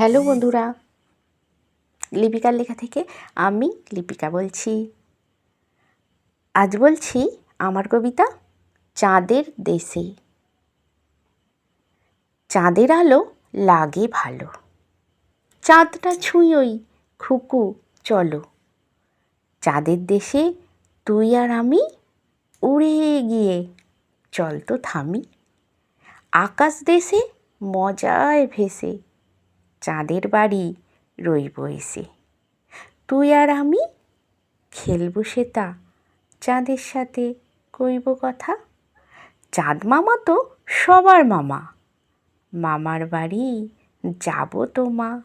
Hello বন্ধুরা, লিপিকার লেখা থেকে আমি লিপিকা বলছি। আজ বলছি আমার কবিতা চাঁদের দেশে। চাঁদের আলো লাগে ভালো। চাঁদটা ছুঁয়ই খুকু, চলো। চাঁদের দেশে তুই আর আমি উড়ে গিয়ে চল তো থামি। আকাশ দেশে মজায় ভেসে চাঁদের বাড়ি রইব এসে। তুই আর আমি খেলব সেটা, চাঁদের সাথে কইব কথা। চাঁদ মামা তো সবার মামা, মামার বাড়ি যাব তো মা।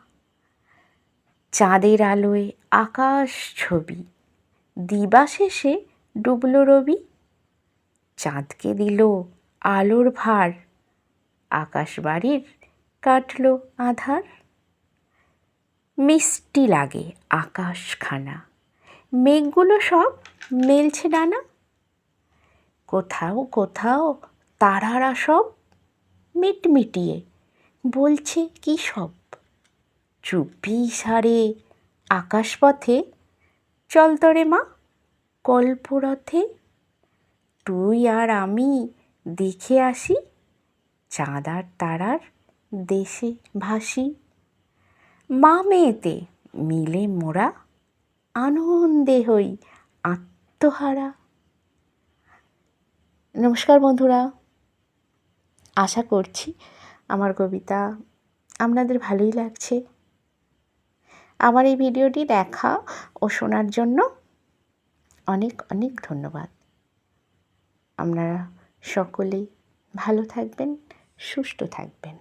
চাঁদের আলোয় আকাশ ছবি, দিবা শেষে ডুবলো রবি। চাঁদকে দিল আলোর ভার, আকাশ বাড়ির কাটলো আধার। মিষ্টি লাগে আকাশখানা। মেঘগুলো সব মেলছে ডানা। কোথাও কোথাও তারারা সব মিটমিটিয়ে বলছে কি সব। চুপি সারে আকাশপথে চল তরে মা, কল্পরথে। তুই আর আমি দেখে আসি, চাঁদার তারার দেশে ভাসি। মা মেয়েতে মিলে মোরা আনন্দে হই আত্মহারা। নমস্কার বন্ধুরা, আশা করছি আমার কবিতা আপনাদের ভালোই লাগছে। আমার এই ভিডিওটি দেখা ও শোনার জন্য অনেক অনেক ধন্যবাদ। আপনারা সকলেই ভালো থাকবেন, সুস্থ থাকবেন।